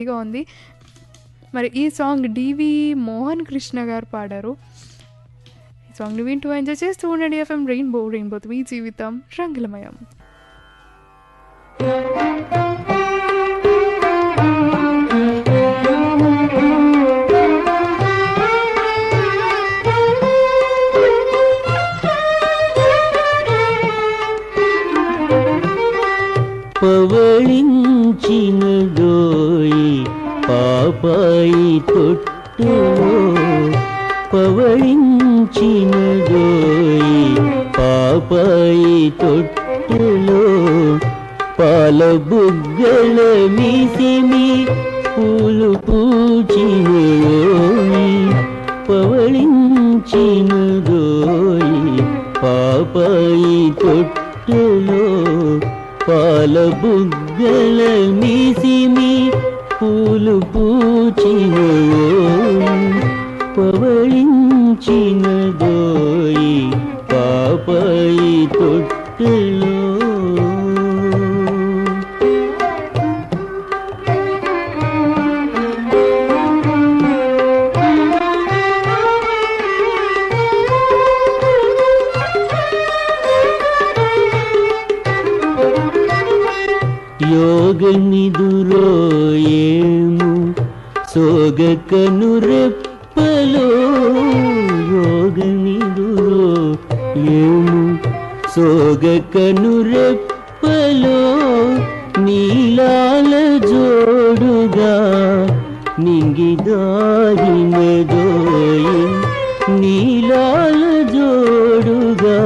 హ్యాపీగా ఉంది. మరి ఈ సాంగ్ డివి మోహన్ కృష్ణ' గారు పాడారు. ఈ సాంగ్‌ని వింటూ ఎంజాయ్ చేస్తూ ఉండండి. ఎఫ్ఎం రెయిన్బో రెయిన్బో మీ జీవితం రంగులమయం. పవళించినదోయి పై తొట్టులో పవళించినదోయి పాపాయి తొట్టులో పాల బుగ్గల మీసిమి పూలు పూచినోయి పవళించినదోయి. పాపాయి తొట్టులో పాల బుగ్గల మీసిమి పూలు పూచిన పవళించిన దోయి పాపయి తొట్టులో యోగనిదురో ఏము? సోగ కనురెప్పలో యోగనిదురో ఏము? సోగ కనురెప్పలో నీలాల జోడుగా నింగిదారినదోయి నీలాల జోడుగా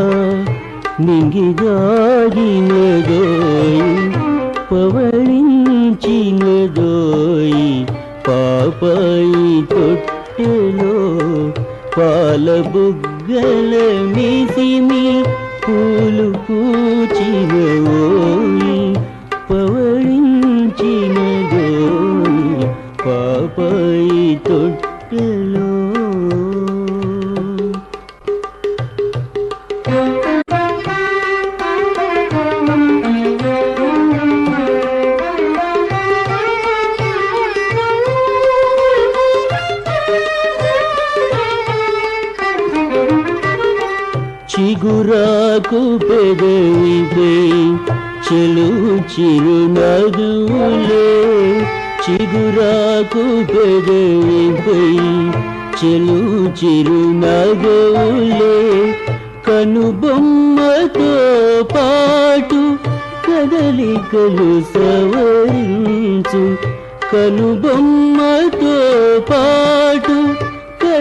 నింగిదారినదోయి పాల బుగ్గల మీసిమి పూలు పూచినోయి పవళించినదోయి పాపాయి తొట్టలో చిగురాకు పెదవిపై చెలు చిరునదులే చిగురాకు పెదవిపై చెలు చిరునదులే కనుబొమ్మతో పాటు కదలికలు సవరించు కనుబొమ్మతో పాటు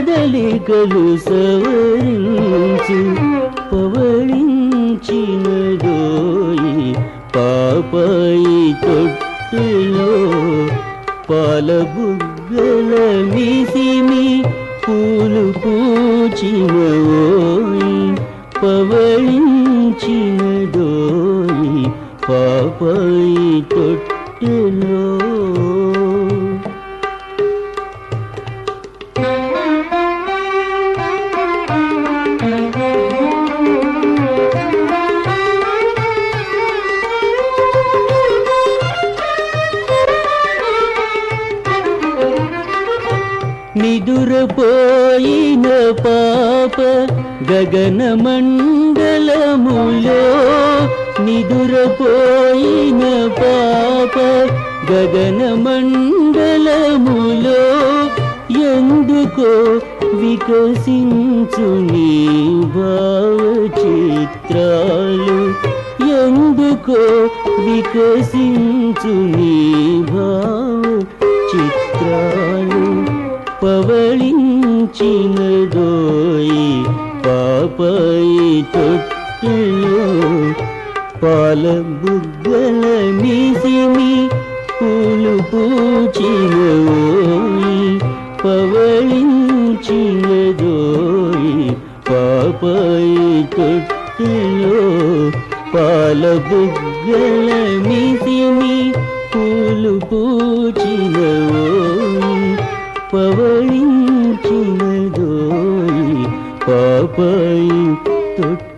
కదలికలు సవరించి పవళించినదోయి పాపాయి తొట్టులో పాల బుగ్గల మీసిమి పూలు పూచినోయి పవళించినదోయి పాపాయి తొట్టులో నిదురపోయిన పాప గగన మండలములో నిదురపోయిన పాప గగన మండలములో ఎందుకో వికసించు నీ భావ చిత్రాలు ఎందుకో వికసించు నీ భావ చిత్రాలు పవళించినదోయి పాపాయి తొట్టిలో పాల బుగ్గల మీసిమి పూలు పూచినోయి పవళించినదోయి పాపాయి తొట్టిలో పాల బుగ్గల మీసిమి పూలు పూచినోయి పవళించినదోయి పాపాయి తొట్టు